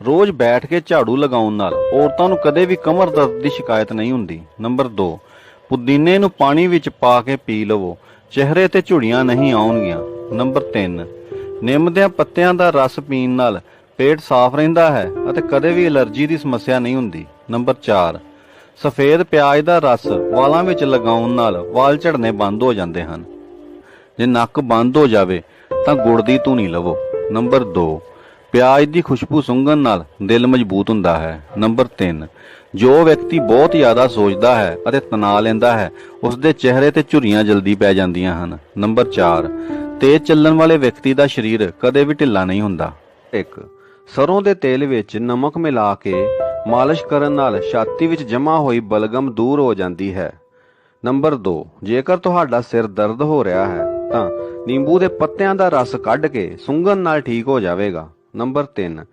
ਰੋਜ਼ ਬੈਠ ਕੇ ਝਾੜੂ ਲਗਾਉਣ ਨਾਲ ਔਰਤਾਂ ਨੂੰ ਕਦੇ ਵੀ ਕਮਰ ਦਰਦ ਦੀ ਸ਼ਿਕਾਇਤ ਨਹੀਂ ਹੁੰਦੀ। ਨੰਬਰ 2 ਪੁਦੀਨੇ ਨੂੰ ਪਾਣੀ ਵਿੱਚ ਪਾ ਕੇ ਪੀ ਲਵੋ। ਚਿਹਰੇ ਤੇ ਝੁੜੀਆਂ ਨਹੀਂ ਆਉਣਗੀਆਂ। ਨੰਬਰ 3 ਨਿੰਮ ਦੇ ਪੱਤਿਆਂ ਦਾ ਰਸ ਪੀਣ ਨਾਲ ਪੇਟ ਸਾਫ਼ ਰਹਿੰਦਾ ਹੈ ਅਤੇ ਕਦੇ ਵੀ ਐਲਰਜੀ ਦੀ ਸਮੱਸਿਆ ਨਹੀਂ ਹੁੰਦੀ। ਨੰਬਰ 4 ਸਫੇਦ ਪਿਆਜ਼ ਦਾ ਰਸ ਵਾਲਾਂ ਵਿੱਚ ਲਗਾਉਣ ਨਾਲ ਵਾਲ ਝੜਨੇ ਬੰਦ ਹੋ ਜਾਂਦੇ ਹਨ। ਜੇ ਨੱਕ ਬੰਦ ਹੋ ਜਾਵੇ ਤਾਂ ਗੁੜ ਦੀ ਧੂਣੀ ਲਵੋ। ਨੰਬਰ 2 ਪਿਆਜ਼ ਦੀ ਖੁਸ਼ਬੂ ਸੁੰਘਣ ਨਾਲ ਦਿਲ ਮਜ਼ਬੂਤ ਹੁੰਦਾ ਹੈ। ਨੰਬਰ 3 ਜੋ ਵਿਅਕਤੀ ਬਹੁਤ ਜ਼ਿਆਦਾ ਸੋਚਦਾ ਹੈ ਅਤੇ ਤਣਾਅ ਲੈਂਦਾ ਹੈ ਉਸ ਦੇ ਚਿਹਰੇ ਤੇ ਝੁਰੀਆਂ ਜਲਦੀ ਪੈ ਜਾਂਦੀਆਂ ਹਨ। ਨੰਬਰ 4 ਤੇਜ਼ ਚੱਲਣ ਵਾਲੇ ਵਿਅਕਤੀ ਦਾ ਸਰੀਰ ਕਦੇ ਵੀ ਢਿੱਲਾ ਨਹੀਂ ਹੁੰਦਾ। 1 ਸਰੋਂ ਦੇ ਤੇਲ ਵਿੱਚ ਨਮਕ ਮਿਲਾ ਕੇ ਮਾਲਿਸ਼ ਕਰਨ ਨਾਲ ਛਾਤੀ ਵਿੱਚ ਜਮ੍ਹਾਂ ਹੋਈ ਬਲਗਮ ਦੂਰ ਹੋ ਜਾਂਦੀ ਹੈ। ਨੰਬਰ 2 ਜੇਕਰ ਤੁਹਾਡਾ ਸਿਰ ਦਰਦ ਹੋ ਰਿਹਾ ਹੈ, ਤਾਂ ਨਿੰਬੂ ਦੇ ਪੱਤਿਆਂ ਦਾ ਰਸ ਕੱਢ ਕੇ ਸੁੰਘਣ ਨਾਲ ਠੀਕ ਹੋ ਜਾਵੇਗਾ। Number 10